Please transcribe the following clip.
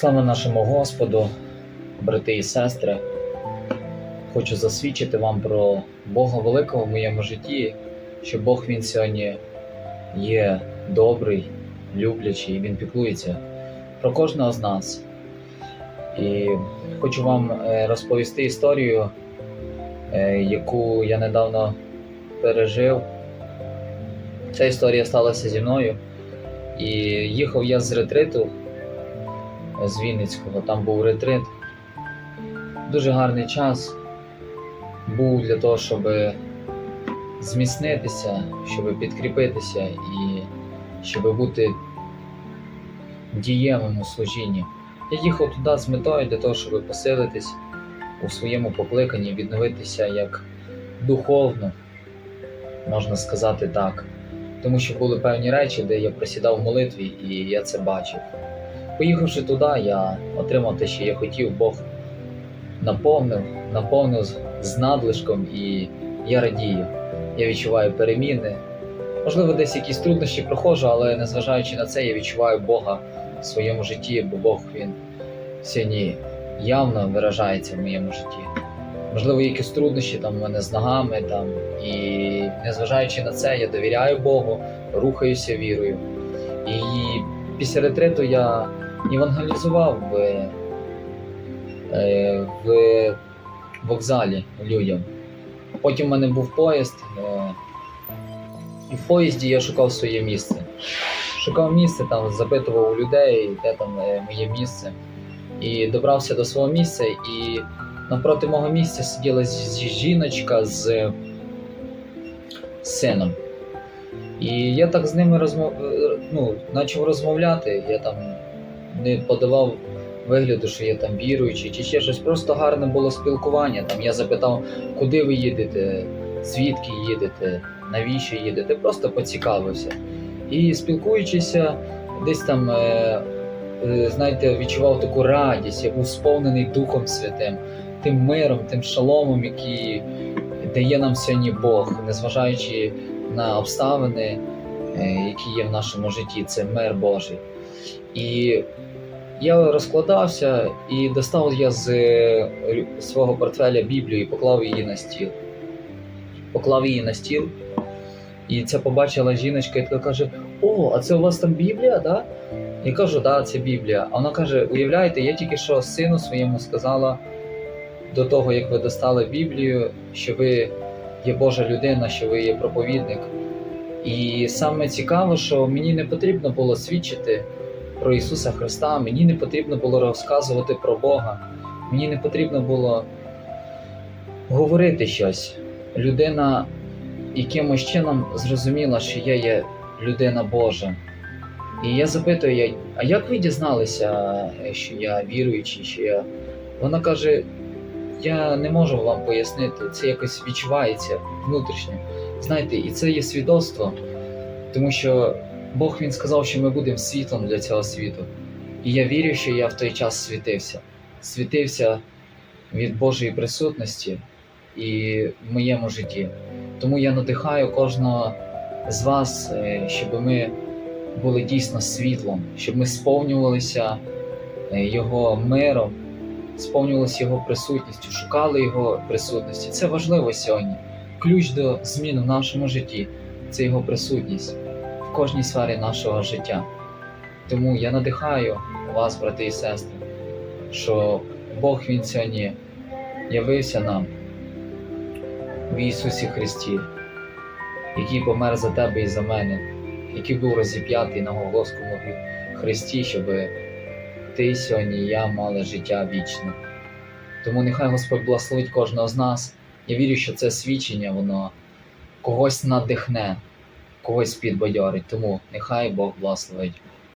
Слава нашому Господу, брати і сестри. Хочу засвідчити вам про Бога великого в моєму житті, що Бог Він сьогодні є добрий, люблячий, Він піклується про кожного з нас. І хочу вам е, розповісти історію, е, яку я недавно пережив. Ця історія сталася зі мною. І їхав я з ретриту з Вінницького, там був ретрит. Дуже гарний час був для того, щоб зміцнитися, щоб підкріпитися і щоб бути дієвим у служінні. Я їхав туди з метою для того, щоб посилитись у своєму покликанні, відновитися як духовно, можна сказати так. Тому що були певні речі, де я присідав в молитві, і я це бачив. Поїхавши туди, я отримав те, що я хотів, Бог наповнив, наповнив з- надлишком, і я радію. Я відчуваю переміни. Можливо, десь якісь труднощі проходжу, але незважаючи на це, я відчуваю Бога в своєму житті, бо Бог він сьогодні явно виражається в моєму житті. Можливо, якісь труднощі там у мене з ногами, там, і незважаючи на це, я довіряю Богу, рухаюся вірою. І після ретриту я евангелізував в, е, в вокзалі людям. Потім в мене був поїзд, е, і в поїзді я шукав своє місце. Шукав місце, там запитував у людей, де там е, моє місце. І добрався до свого місця, і навпроти мого місця сиділа жіночка з сином. І я так з ними розмов... ну, почав розмовляти. Я там не подавав вигляду, що я там віруючий, чи ще щось. Просто гарне було спілкування. Там я запитав, куди ви їдете, звідки їдете, навіщо їдете. Просто поцікавився. І спілкуючися, десь там, е, е, знаєте, відчував таку радість, я був сповнений Духом Святим, тим миром, тим шаломом, який дає нам сьогодні Бог, незважаючи на обставини, е, які є в нашому житті, це мир Божий. І я розкладався і достав я з е, свого портфеля Біблію і поклав її на стіл. Поклав її на стіл, і це побачила жіночка і каже: О, а це у вас там Біблія, да? Я кажу, да, це Біблія. А вона каже: уявляєте, я тільки що сину своєму сказала до того, як ви достали Біблію, що ви є Божа людина, що ви є проповідник. І саме цікаво, що мені не потрібно було свідчити про Ісуса Христа, мені не потрібно було розказувати про Бога, мені не потрібно було говорити щось. Людина якимось чином зрозуміла, що я є людина Божа. І я запитую, а як ви дізналися, що я віруючий, що я. Вона каже: я не можу вам пояснити, це якось відчувається внутрішньо. Знаєте, і це є свідоцтво, тому що Бог він сказав, що ми будемо світлом для цього світу. І я вірю, що я в той час світився. Світився від Божої присутності і в моєму житті. Тому я надихаю кожного з вас, е, щоб ми були дійсно світлом, щоб ми сповнювалися е, Його миром, сповнювалися Його присутністю, шукали Його присутності. Це важливо сьогодні. Ключ до змін в нашому житті це Його присутність в кожній сфері нашого життя. Тому я надихаю вас, брати і сестри, що Бог Він сьогодні явився нам в Ісусі Христі, який помер за тебе і за мене, який був розіп'ятий на Голгофському Христі, щоб ти сьогодні і я мали життя вічне. Тому нехай Господь благословить кожного з нас. Я вірю, що це свідчення, воно когось надихне, когось підбадьорить. Тому нехай Бог благословить.